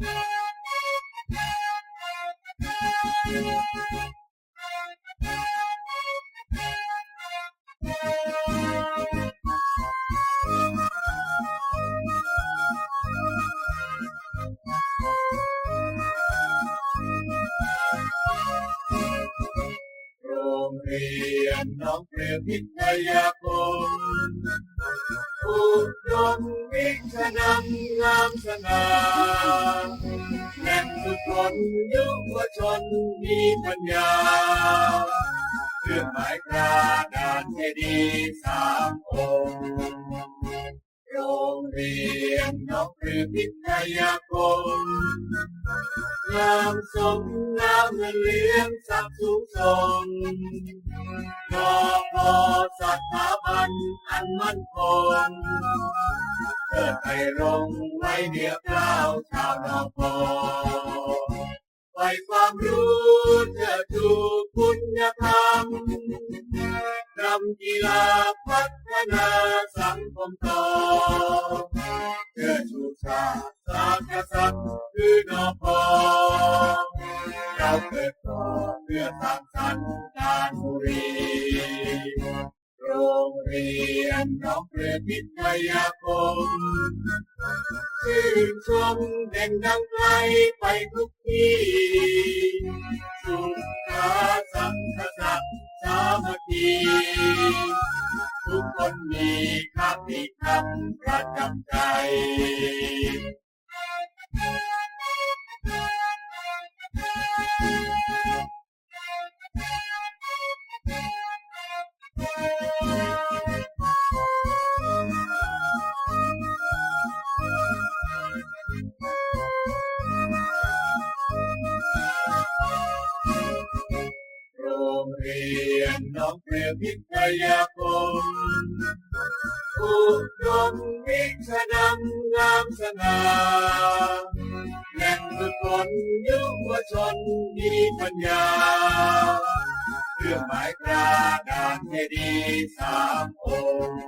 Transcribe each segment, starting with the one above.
โรงเรียนน้องเปลือพิทยาคม อุดมวิชนำงามสง่าแห่งทุกคนยุวชนมีปัญญาเครื่องหมายกระดานเจดีสามองค์โรงเรียนน้องเปลือพิทยาคม งามสมงามเงินเลี้ยงสักสูงส่งนอพอสถาบันอันมั่นคงเกิดไปรงไว้เดียวกล้าวชาวนอพอไปความรู้จะ กีฬาพัฒนาสังคมต่อเพื่อชูชาติศาสตร์กษัตริย์คือนอพอเราเกิดก่อเพื่อสร้างสรรค์การบุรีโรงเรียนน้องเปลือพิทยาคมชื่นชมเด่นดังไกลไปทุกที่สุขาสังคสัตว์สามัคคี มีคติธรรมประจำใจ โรงเรียนน้องเปลือพิทยาคมอุดมวิชนำงามสง่าแหล่งฝึกฝนยุวชนมีปัญญาเครื่องหมายกระดานเจดีสามองค์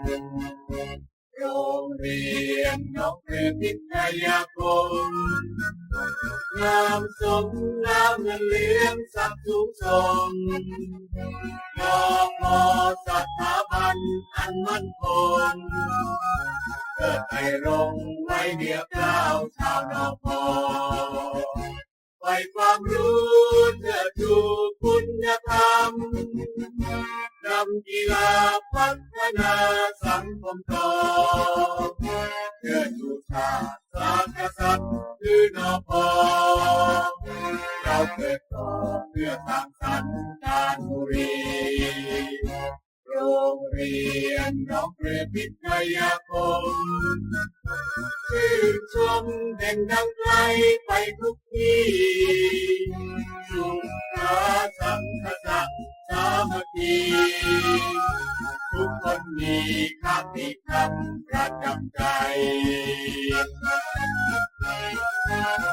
โรงเรียนน้องเปลือพิทยาคม งามสมงามเงินเลี้ยงสักดิ์สูงส่งนอพอสถาบันอันมั่นคงเกิดไปรงไว้เดียวก้าวชาวนอพอไปความรู้เพื่อถูคุณธรรมนำกีฬาพัฒนาสังคมต่อเพื่อชูชาติศาสตร์กษัตริย์ นอพอเราเกิดก่อเพื่อสร้างสรรค์การบุรีโรงเรียนน้องเปลือพิทยาคมชื่นชมเด่นดังไกลไปทุกที่สุขาสังคสัตว์สามัคคีทุกคนมีคติธรรมประจำใจ Thank you.